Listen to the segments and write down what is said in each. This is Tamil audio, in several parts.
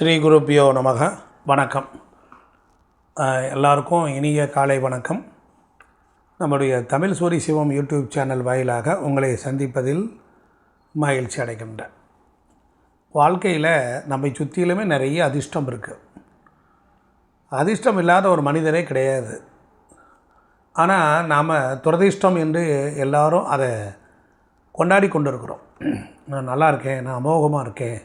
ஸ்ரீ குருப்பியோ நமக. வணக்கம். எல்லாருக்கும் இனிய காலை வணக்கம். நம்முடைய தமிழ் சூரி சிவம் யூடியூப் சேனல் வாயிலாக உங்களை சந்திப்பதில் மகிழ்ச்சி அடைகின்றேன். வாழ்க்கையில் நம்மை சுற்றிலுமே நிறைய அதிர்ஷ்டம் இருக்குது அதிர்ஷ்டம் இல்லாத ஒரு மனிதரே கிடையாது. ஆனால் நாம் துரதிர்ஷ்டம் என்று எல்லாரும் அதை கொண்டாடி கொண்டிருக்கிறோம். நான் நல்லா இருக்கேன் நான் அமோகமாக இருக்கேன்.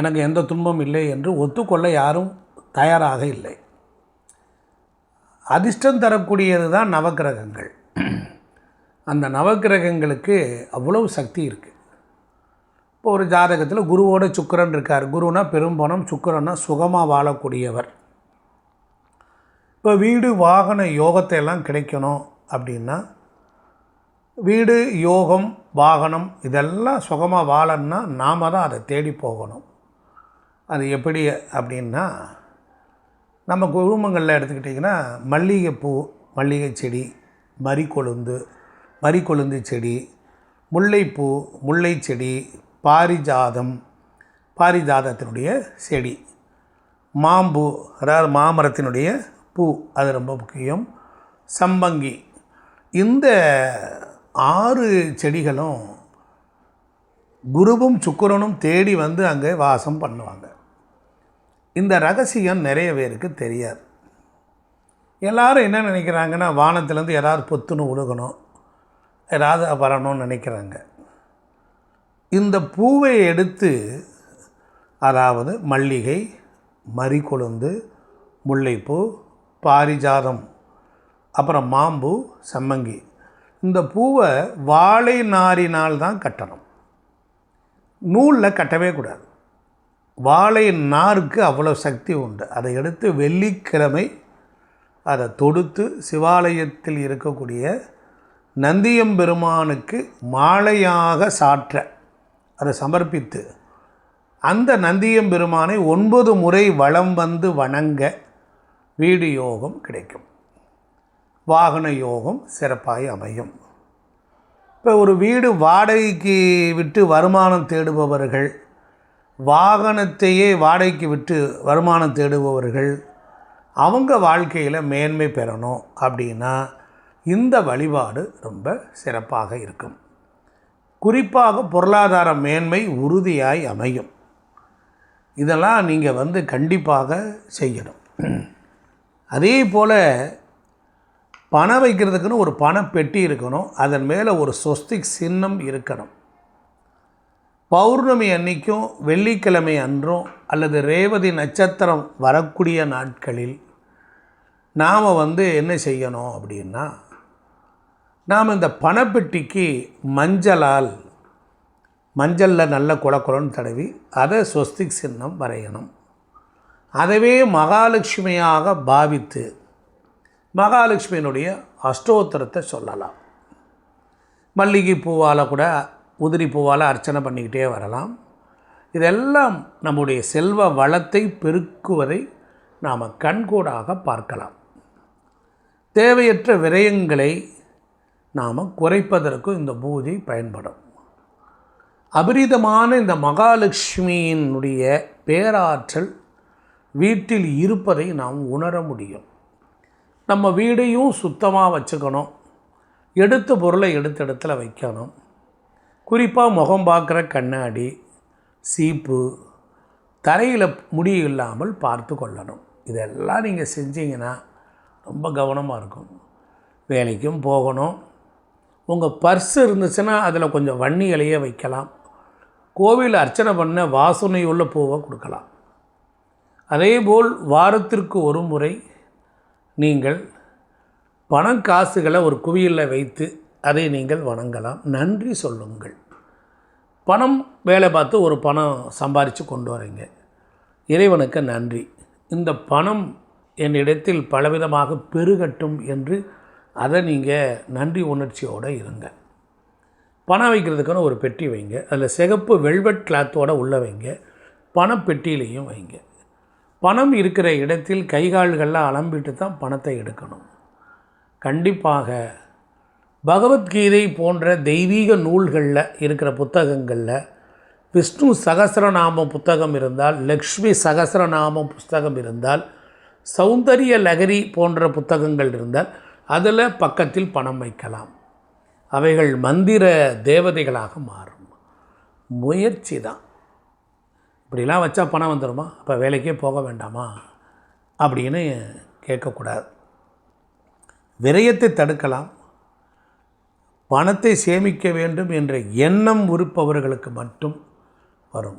எனக்கு எந்த துன்பம் இல்லை என்று ஒத்துக்கொள்ள யாரும் தயாராக இல்லை. அதிர்ஷ்டம் தரக்கூடியது தான் நவக்கிரகங்கள். அந்த நவக்கிரகங்களுக்கு அவ்வளவு சக்தி இருக்குது இப்போ ஒரு ஜாதகத்தில் குருவோட சுக்கிரன் இருக்கார். குருனா பெரும்பணம் சுக்கரன்னா சுகமாக வாழக்கூடியவர். இப்போ வீடு வாகன யோகத்தை எல்லாம் கிடைக்கணும் அப்படின்னா வீடு யோகம் வாகனம் இதெல்லாம் சுகமாக வாழணும்னா நாம் தான் அதை தேடி போகணும். அது எப்படி அப்படின்னா நம்ம குடும்பங்களில் எடுத்துக்கிட்டிங்கன்னா மல்லிகைப்பூ மல்லிகை செடி மறிக்கொழுந்து மறிக்கொழுந்து செடி முல்லைப்பூ முல்லை செடி பாரிஜாதம் பாரிஜாதத்தினுடைய செடி மாம்பூ அதாவது மாமரத்தினுடைய பூ அது ரொம்ப முக்கியம் சம்பங்கி. இந்த ஆறு செடிகளும் குருவும் சுக்கிரனும் தேடி வந்து அங்கே வாசம் பண்ணுவாங்க. இந்த ரகசியம் நிறைய பேருக்கு தெரியாது. எல்லாரும் என்ன நினைக்கிறாங்கன்னா வானத்துலேருந்து யாராவது பொத்துன்னு உழுகணும் ஏதாவது வரணும்னு நினைக்கிறாங்க. இந்த பூவை எடுத்து அதாவது மல்லிகை மறிக்கொழுந்து முல்லைப்பூ பாரிஜாதம் அப்புறம் மாம்பூ சம்மங்கி இந்த பூவை வாழை நாரினால் தான் கட்டணும். நூலில் கட்டவே கூடாது. வாழை நாருக்கு அவ்வளோ சக்தி உண்டு. அதை எடுத்து வெள்ளிக்கிழமை அதை தொடுத்து சிவாலயத்தில் இருக்கக்கூடிய நந்தியம்பெருமானுக்கு மாலையாக சாற்ற அதை சமர்ப்பித்து அந்த நந்தியம் பெருமானை ஒன்பது முறை வளம் வந்து வணங்க வீடு யோகம் கிடைக்கும். வாகன யோகம் சிறப்பாய் அமையும். இப்போ ஒரு வீடு வாடகைக்கு விட்டு வருமானம் தேடுபவர்கள் வாகனத்தையே வாடகைக்கு விட்டு வருமானம் தேடுபவர்கள் அவங்க வாழ்க்கையில் மேன்மை பெறணும் அப்படின்னா இந்த வழிபாடு ரொம்ப சிறப்பாக இருக்கும். குறிப்பாக பொருளாதார மேன்மை உறுதியாய் அமையும். இதெல்லாம் நீங்கள் வந்து கண்டிப்பாக செய்யணும். அதே போல் பணம் வைக்கிறதுக்குன்னு ஒரு பணப்பெட்டி இருக்கணும். அதன் மேலே ஒரு சொஸ்திக் சின்னம் இருக்கணும். பௌர்ணமி அன்னைக்கும் வெள்ளிக்கிழமை அன்றும் அல்லது ரேவதி நட்சத்திரம் வரக்கூடிய நாட்களில் நாம் வந்து என்ன செய்யணும் அப்படின்னா நாம் இந்த பணப்பெட்டிக்கு மஞ்சளால் மஞ்சளில் நல்ல குளக்குளன்னு தடவி அதை ஸ்வஸ்திக் சின்னம் வரையணும். அதவே மகாலட்சுமியாக பாவித்து மகாலட்சுமியினுடைய அஷ்டோத்திரத்தை சொல்லலாம். மல்லிகை பூவால் கூட உதிரி பூவால் அர்ச்சனை பண்ணிக்கிட்டே வரலாம். இதெல்லாம் நம்முடைய செல்வ வளத்தை பெருக்குவதை நாம் கண்கூடாக பார்க்கலாம். தேவையற்ற விரயங்களை நாம் குறைப்பதற்கும் இந்த பூஜை பயன்படும். அபரிதமான இந்த மகாலட்சுமியினுடைய பேராற்றல் வீட்டில் இருப்பதை நாம் உணர முடியும். நம்ம வீடையும் சுத்தமாக வச்சுக்கணும். எடுத்த பொருளை எடுத்த இடத்துல வைக்கணும். குறிப்பாக முகம் பார்க்குற கண்ணாடி சீப்பு தரையில் முடி இல்லாமல் பார்த்து கொள்ளணும். இதெல்லாம் நீங்கள் செஞ்சீங்கன்னா ரொம்ப கவனமாக இருக்கும். வேலைக்கும் போகணும். உங்கள் பர்ஸ் இருந்துச்சுன்னா அதில் கொஞ்சம் வன்னி இலையை வைக்கலாம். கோவில் அர்ச்சனை பண்ண வாசனை உள்ள பூவை கொடுக்கலாம். அதேபோல் வாரத்திற்கு ஒரு முறை நீங்கள் பணம் காசுகளை ஒரு குவியலில் வைத்து அதை நீங்கள் வணங்கலாம். நன்றி சொல்லுங்கள். பணம் வேலை பார்த்து ஒரு பணம் சம்பாரித்து கொண்டு வரீங்க. இறைவனுக்கு நன்றி. இந்த பணம் என்னிடத்தில் பலவிதமாக பெருகட்டும் என்று அதை நீங்கள் நன்றி உணர்ச்சியோடு இருங்க. பணம் வைக்கிறதுக்குன்னு ஒரு பெட்டி வைங்க. அதில் சிகப்பு வெல்வெட் கிளாத்தோடு உள்ளே வைங்க. பணப்பெட்டியிலையும் வைங்க. பணம் இருக்கிற இடத்தில் கைகால்கள்லாம் அலம்பிட்டு தான் பணத்தை எடுக்கணும். கண்டிப்பாக பகவத்கீதை போன்ற தெய்வீக நூல்களில் இருக்கிற புத்தகங்களில் விஷ்ணு சகசிரநாம புத்தகம் இருந்தால் லக்ஷ்மி சகசிரநாம புஸ்தகம் இருந்தால் சௌந்தரிய லகரி போன்ற புத்தகங்கள் இருந்தால் அதில் பக்கத்தில் பணம் வைக்கலாம். அவைகள் மந்திர தேவதைகளாக மாறும். முயற்சி தான். இப்படிலாம் வச்சா பணம் வந்துடுமா அப்போ வேலைக்கே போக வேண்டாமா? அப்படின்னு கேட்கக்கூடாது. விரயத்தை தடுக்கலாம். பணத்தை சேமிக்க வேண்டும் என்ற எண்ணம் உறுப்பவர்களுக்கு மட்டும் வரும்.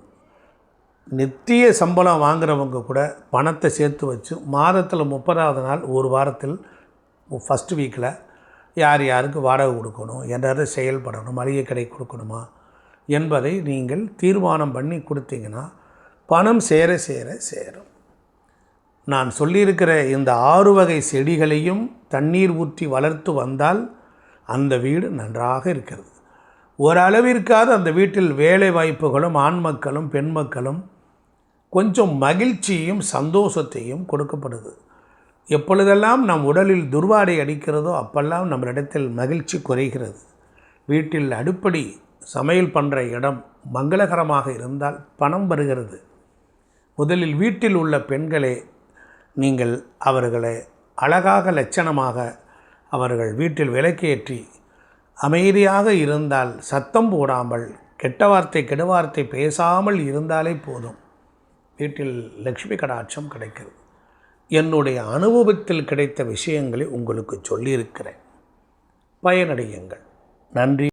நித்திய சம்பளம் வாங்குறவங்க கூட பணத்தை சேர்த்து வச்சு மாதத்தில் முப்பதாவது நாள் ஒரு வாரத்தில் ஃபஸ்ட் வீக்கில் யார் யாருக்கு வாடகை கொடுக்கணும் எதாவது செயல்படணும் மளிகை கடை கொடுக்கணுமா என்பதை நீங்கள் தீர்மானம் பண்ணி கொடுத்தீங்கன்னா பணம் சேர சேர சேரும். நான் சொல்லியிருக்கிற இந்த ஆறு வகை செடிகளையும் தண்ணீர் ஊற்றி வளர்த்து வந்தால் அந்த வீடு நன்றாக இருக்கிறது. ஓரளவிற்காவது அந்த வீட்டில் வேலை வாய்ப்புகளும் ஆண் மக்களும் பெண் மக்களும் கொஞ்சம் மகிழ்ச்சியும் சந்தோஷத்தையும் கொடுக்கப்படுது. எப்பொழுதெல்லாம் நம் உடலில் துர்வாடை அடிக்கிறதோ அப்பெல்லாம் நம்மளிடத்தில் மகிழ்ச்சி குறைகிறது. வீட்டில் அடுப்படி சமையல் பண்ணுற இடம் மங்களகரமாக இருந்தால் பணம் வருகிறது. முதலில் வீட்டில் உள்ள பெண்களே நீங்கள் அவர்களை அழகாக லட்சணமாக அவர்கள் வீட்டில் விளக்கேற்றி அமைதியாக இருந்தால் சத்தம் போடாமல் கெட்ட வார்த்தை கெடுவார்த்தை பேசாமல் இருந்தாலே போதும். வீட்டில் லக்ஷ்மி கடாட்சம் கிடைக்கிறது. என்னுடைய அனுபவத்தில் கிடைத்த விஷயங்களை உங்களுக்கு சொல்லியிருக்கிறேன். பயனடையுங்கள். நன்றி.